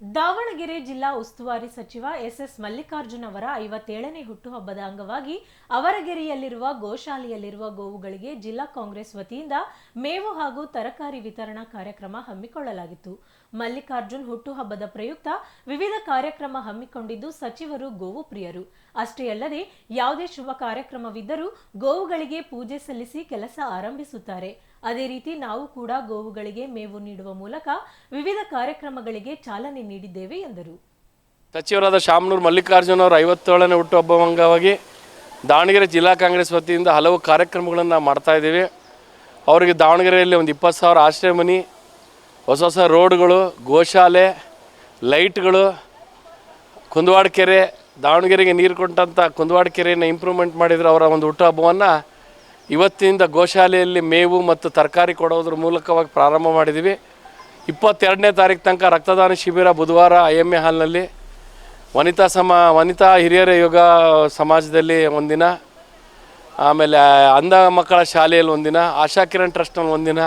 ದಾವಣಗೆರೆ ಜಿಲ್ಲಾ ಉಸ್ತುವಾರಿ ಸಚಿವ ಎಸ್ಎಸ್ ಮಲ್ಲಿಕಾರ್ಜುನ್ ಅವರ ಐವತ್ತೇಳನೇ ಹುಟ್ಟುಹಬ್ಬದ ಅಂಗವಾಗಿ ಅವರಗೆರೆಯಲ್ಲಿರುವ ಗೋಶಾಲೆಯಲ್ಲಿರುವ ಗೋವುಗಳಿಗೆ ಜಿಲ್ಲಾ ಕಾಂಗ್ರೆಸ್ ವತಿಯಿಂದ ಮೇವು ಹಾಗೂ ತರಕಾರಿ ವಿತರಣಾ ಕಾರ್ಯಕ್ರಮ ಹಮ್ಮಿಕೊಳ್ಳಲಾಗಿತ್ತು. ಮಲ್ಲಿಕಾರ್ಜುನ್ ಹುಟ್ಟುಹಬ್ಬದ ಪ್ರಯುಕ್ತ ವಿವಿಧ ಕಾರ್ಯಕ್ರಮ ಹಮ್ಮಿಕೊಂಡಿದ್ದು ಸಚಿವರು ಗೋವು ಪ್ರಿಯರು. ಅಷ್ಟೇ ಅಲ್ಲದೆ ಯಾವುದೇ ಶುಭ ಕಾರ್ಯಕ್ರಮವಿದ್ದರೂ ಗೋವುಗಳಿಗೆ ಪೂಜೆ ಸಲ್ಲಿಸಿ ಕೆಲಸ ಆರಂಭಿಸುತ್ತಾರೆ. ಅದೇ ರೀತಿ ನಾವು ಕೂಡ ಗೋವುಗಳಿಗೆ ಮೇವು ನೀಡುವ ಮೂಲಕ ವಿವಿಧ ಕಾರ್ಯಕ್ರಮಗಳಿಗೆ ಚಾಲನೆ ನೀಡಿದ್ದೇವೆ ಎಂದರು. ಸಚಿವರಾದ ಶಾಮನೂರು ಮಲ್ಲಿಕಾರ್ಜುನ ಅವರ ಐವತ್ತೇಳನೇ ಹುಟ್ಟುಹಬ್ಬ ಅಂಗವಾಗಿ ದಾವಣಗೆರೆ ಜಿಲ್ಲಾ ಕಾಂಗ್ರೆಸ್ ವತಿಯಿಂದ ಹಲವು ಕಾರ್ಯಕ್ರಮಗಳನ್ನು ಮಾಡ್ತಾ ಇದ್ದೀವಿ. ಅವರಿಗೆ ದಾವಣಗೆರೆಯಲ್ಲಿ ಒಂದು ಇಪ್ಪತ್ತು ಸಾವಿರ ಆಶ್ರಯ ಮನಿ ಹೊಸ ಹೊಸ ರೋಡ್ಗಳು, ಗೋಶಾಲೆ, ಲೈಟ್ಗಳು ಕುಂದವಾಡ ಕೆರೆ ದಾವಣಗೆರೆಗೆ ನೀರು ಕೊಟ್ಟಂಥ ಕುಂದವಾಡ ಕೆರೆಯನ್ನು ಇಂಪ್ರೂವ್ಮೆಂಟ್ ಮಾಡಿದರೆ ಅವರ ಒಂದು ಹುಟ್ಟುಹಬ್ಬವನ್ನು ಇವತ್ತಿನಿಂದ ಗೋಶಾಲೆಯಲ್ಲಿ ಮೇವು ಮತ್ತು ತರಕಾರಿ ಕೊಡೋದ್ರ ಮೂಲಕವಾಗಿ ಪ್ರಾರಂಭ ಮಾಡಿದ್ದೀವಿ. ಇಪ್ಪತ್ತೆರಡನೇ ತಾರೀಕು ತನಕ ರಕ್ತದಾನ ಶಿಬಿರ ಬುಧವಾರ ಐ ಎಂ ಎ ಹಾಲ್ನಲ್ಲಿ. ವನಿತಾ ಸಮ, ವನಿತಾ ಹಿರಿಯರ ಯೋಗ ಸಮಾಜದಲ್ಲಿ ಒಂದಿನ, ಆಮೇಲೆ ಅಂಧ ಮಕ್ಕಳ ಶಾಲೆಯಲ್ಲಿ ಒಂದಿನ, ಆಶಾ ಕಿರಣ್ ಟ್ರಸ್ಟ್ನಲ್ಲಿ ಒಂದಿನ.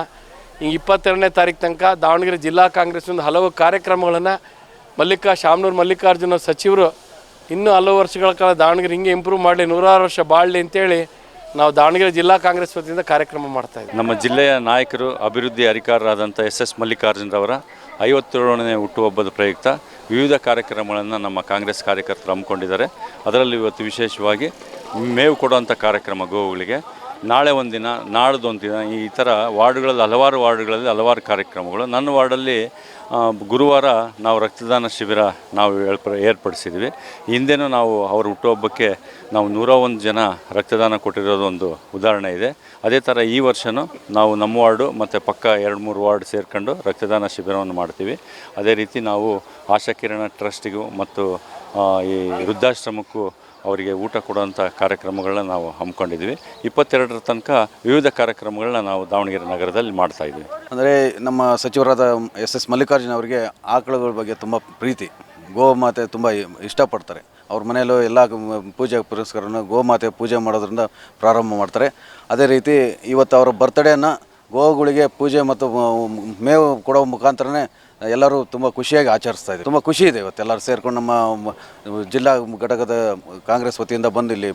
ಹಿಂಗೆ ಇಪ್ಪತ್ತೆರಡನೇ ತಾರೀಕು ತನಕ ದಾವಣಗೆರೆ ಜಿಲ್ಲಾ ಕಾಂಗ್ರೆಸ್ನಿಂದ ಹಲವು ಕಾರ್ಯಕ್ರಮಗಳನ್ನು ಮಲ್ಲಿಕಾ, ಶಾಮನೂರು ಮಲ್ಲಿಕಾರ್ಜುನ ಸಚಿವರು ಇನ್ನೂ ಹಲವು ವರ್ಷಗಳ ಕಾಲ ದಾವಣಗೆರೆ ಹಿಂಗೆ ಇಂಪ್ರೂವ್ ಮಾಡಲಿ, ನೂರಾರು ವರ್ಷ ಬಾಳಲಿ ಅಂತೇಳಿ ನಾವು ದಾವಣಗೆರೆ ಜಿಲ್ಲಾ ಕಾಂಗ್ರೆಸ್ ವತಿಯಿಂದ ಕಾರ್ಯಕ್ರಮ ಮಾಡ್ತಾ ಇದ್ದೀವಿ. ನಮ್ಮ ಜಿಲ್ಲೆಯ ನಾಯಕರು, ಅಭಿವೃದ್ಧಿ ಅಧಿಕಾರರಾದಂಥ ಎಸ್ ಎಸ್ ಮಲ್ಲಿಕಾರ್ಜುನರವರ ಐವತ್ತೇಳನೇ ಹುಟ್ಟುಹಬ್ಬದ ಪ್ರಯುಕ್ತ ವಿವಿಧ ಕಾರ್ಯಕ್ರಮಗಳನ್ನು ನಮ್ಮ ಕಾಂಗ್ರೆಸ್ ಕಾರ್ಯಕರ್ತರು ಹಮ್ಮಿಕೊಂಡಿದ್ದಾರೆ. ಅದರಲ್ಲಿ ಇವತ್ತು ವಿಶೇಷವಾಗಿ ಮೇವು ಕೊಡುವಂಥ ಕಾರ್ಯಕ್ರಮ ಗೋವುಗಳಿಗೆ ನಾಳೆ ಒಂದಿನ, ನಾಡ್ದು ದಿನ ಈ ಥರ ವಾರ್ಡ್ಗಳಲ್ಲಿ ಹಲವಾರು ವಾರ್ಡ್ಗಳಲ್ಲಿ ಹಲವಾರು ಕಾರ್ಯಕ್ರಮಗಳು. ನನ್ನ ವಾರ್ಡಲ್ಲಿ ಗುರುವಾರ ನಾವು ರಕ್ತದಾನ ಶಿಬಿರ ನಾವು ಏರ್ಪ, ಏರ್ಪಡಿಸಿದ್ವಿ. ಹಿಂದೆನೂ ನಾವು ಅವರ ಹುಟ್ಟುಹಬ್ಬಕ್ಕೆ ನಾವು ನೂರ ಒಂದು ಜನ ರಕ್ತದಾನ ಕೊಟ್ಟಿರೋದು ಒಂದು ಉದಾಹರಣೆ ಇದೆ. ಅದೇ ಥರ ಈ ವರ್ಷವೂ ನಾವು ನಮ್ಮ ವಾರ್ಡು ಮತ್ತು ಪಕ್ಕ ಎರಡು ಮೂರು ವಾರ್ಡ್ ಸೇರ್ಕೊಂಡು ರಕ್ತದಾನ ಶಿಬಿರವನ್ನು ಮಾಡ್ತೀವಿ. ಅದೇ ರೀತಿ ನಾವು ಆಶಾಕಿರಣ ಟ್ರಸ್ಟಿಗೂ ಮತ್ತು ಈ ವೃದ್ಧಾಶ್ರಮಕ್ಕೂ ಅವರಿಗೆ ಊಟ ಕೊಡುವಂಥ ಕಾರ್ಯಕ್ರಮಗಳನ್ನ ನಾವು ಹಮ್ಮಿಕೊಂಡಿದ್ವಿ ಇಪ್ಪತ್ತೆರಡರ ತನಕ ವಿವಿಧ ಕಾರ್ಯಕ್ರಮಗಳನ್ನ ನಾವು ದಾವಣಗೆರೆ ನಗರದಲ್ಲಿ ಮಾಡ್ತಾ ಇದ್ದೀವಿ. ಅಂದರೆ ನಮ್ಮ ಸಚಿವರಾದ ಎಸ್ ಎಸ್ ಮಲ್ಲಿಕಾರ್ಜುನ ಅವರಿಗೆ ಆಕಳುಗಳ ಬಗ್ಗೆ ತುಂಬ ಪ್ರೀತಿ, ಗೋಮಾತೆ ತುಂಬ ಇಷ್ಟಪಡ್ತಾರೆ. ಅವ್ರ ಮನೆಯಲ್ಲೂ ಎಲ್ಲ ಪೂಜೆ ಪುರಸ್ಕಾರನ ಗೋಮಾತೆ ಪೂಜೆ ಮಾಡೋದ್ರಿಂದ ಪ್ರಾರಂಭ ಮಾಡ್ತಾರೆ. ಅದೇ ರೀತಿ ಇವತ್ತು ಅವರ ಬರ್ತ್ಡೇನ ಗೋವುಗಳಿಗೆ ಪೂಜೆ ಮತ್ತು ಮೇವು ಕೊಡೋ ಮುಖಾಂತರನೇ ಎಲ್ಲರೂ ತುಂಬ ಖುಷಿಯಾಗಿ ಆಚರಿಸ್ತಾ ಇದ್ದಾರೆ. ತುಂಬ ಖುಷಿ ಇದೆ ಇವತ್ತು ಎಲ್ಲರೂ ಸೇರ್ಕೊಂಡು ನಮ್ಮ ಜಿಲ್ಲಾ ಘಟಕದ ಕಾಂಗ್ರೆಸ್ ವತಿಯಿಂದ ಬಂದು ಇಲ್ಲಿ